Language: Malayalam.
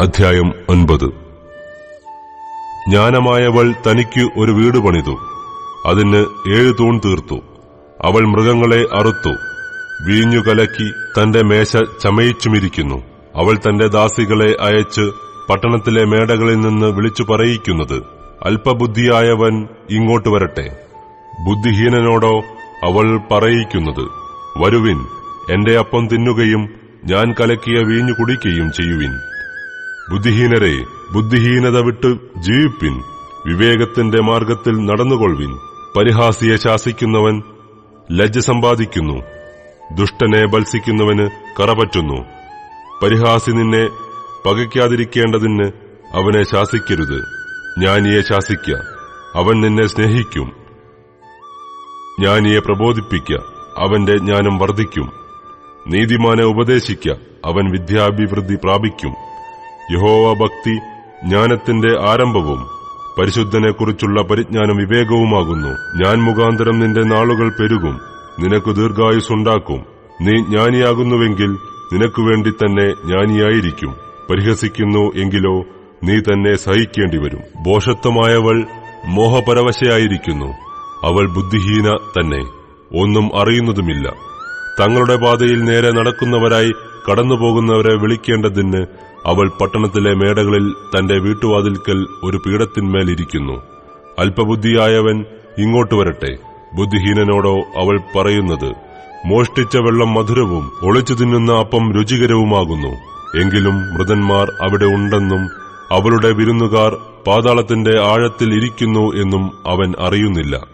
അധ്യായം ഒൻപത്. ജ്ഞാനമായവൾ തനിക്ക് ഒരു വീട് പണിതു. അതിന് ഏഴ് തൂൺ തീർത്തു. അവൾ മൃഗങ്ങളെ അറുത്തു. വീഞ്ഞു കലക്കി തന്റെ മേശ ചമയിച്ചുമിരിക്കുന്നു. അവൾ തന്റെ ദാസികളെ അയച്ച് പട്ടണത്തിലെ മേടകളിൽ നിന്ന് വിളിച്ചു പറയിക്കുന്നത് അല്പബുദ്ധിയായവൻ ഇങ്ങോട്ട് വരട്ടെ. ബുദ്ധിഹീനനോടോ അവൾ പറയിക്കുന്നത് വരുവിൻ എന്റെ അപ്പം തിന്നുകയും ഞാൻ കലക്കിയ വീഞ്ഞു കുടിക്കുകയും ചെയ്യുവിൻ. ബുദ്ധിഹീനരെ ബുദ്ധിഹീനത വിട്ട് ജീവിപ്പിൻ. വിവേകത്തിന്റെ മാർഗത്തിൽ നടന്നുകൊള്ളുവിൻ. പരിഹാസിയെ ശാസിക്കുന്നവൻ ലജ്ജ സമ്പാദിക്കുന്നു. ദുഷ്ടനെ ബത്സിക്കുന്നവന് കറപറ്റുന്നു പരിഹാസി നിന്നെ പകയ്ക്കാതിരിക്കേണ്ടതിന് അവനെ ശാസിക്കരുത്. ജ്ഞാനിയെ ശാസിക്ക. അവൻ നിന്നെ സ്നേഹിക്കും. ജ്ഞാനിയെ പ്രബോധിപ്പിക്ക. അവന്റെ ജ്ഞാനം വർദ്ധിക്കും. നീതിമാനെ ഉപദേശിക്ക. അവൻ വിദ്യാഭിവൃദ്ധി പ്രാപിക്കും. യഹോവ ഭക്തി ജ്ഞാനത്തിന്റെ ആരംഭവും പരിശുദ്ധനെക്കുറിച്ചുള്ള പരിജ്ഞാനം വിവേകവുമാകുന്നു. ഞാൻ മുഖാന്തരം നിന്റെ നാളുകൾ പെരുകും നിനക്ക് ദീർഘായുസുണ്ടാക്കും നീ ജ്ഞാനിയാകുന്നുവെങ്കിൽ നിനക്കു വേണ്ടി തന്നെ ജ്ഞാനിയായിരിക്കും. പരിഹസിക്കുന്നു എങ്കിലോ നീ തന്നെ സഹിക്കേണ്ടി വരും ബോഷത്വമായവൾ മോഹപരവശയായിരിക്കുന്നു അവൾ ബുദ്ധിഹീന തന്നെ ഒന്നും അറിയുന്നതുമില്ല. തങ്ങളുടെ പാതയിൽ നേരെ നടക്കുന്നവരായി കടന്നുപോകുന്നവരെ വിളിക്കേണ്ടതിന് അവൾ പട്ടണത്തിലെ മേടകളിൽ തന്റെ വീട്ടുവാതിൽക്കൽ ഒരു പീഠത്തിന്മേലിരിക്കുന്നു. അല്പബുദ്ധിയായവൻ ഇങ്ങോട്ട് വരട്ടെ. ബുദ്ധിഹീനനോടോ അവൾ പറയുന്നത് മോഷ്ടിച്ച വെള്ളം മധുരവും ഒളിച്ചു തിന്നുന്ന അപ്പം രുചികരവുമാകുന്നു. എങ്കിലും മൃതന്മാർ അവിടെ ഉണ്ടെന്നും അവളുടെ വിരുന്നുകാർ പാതാളത്തിന്റെ ആഴത്തിൽ ഇരിക്കുന്നു എന്നും അവൻ അറിയുന്നില്ല.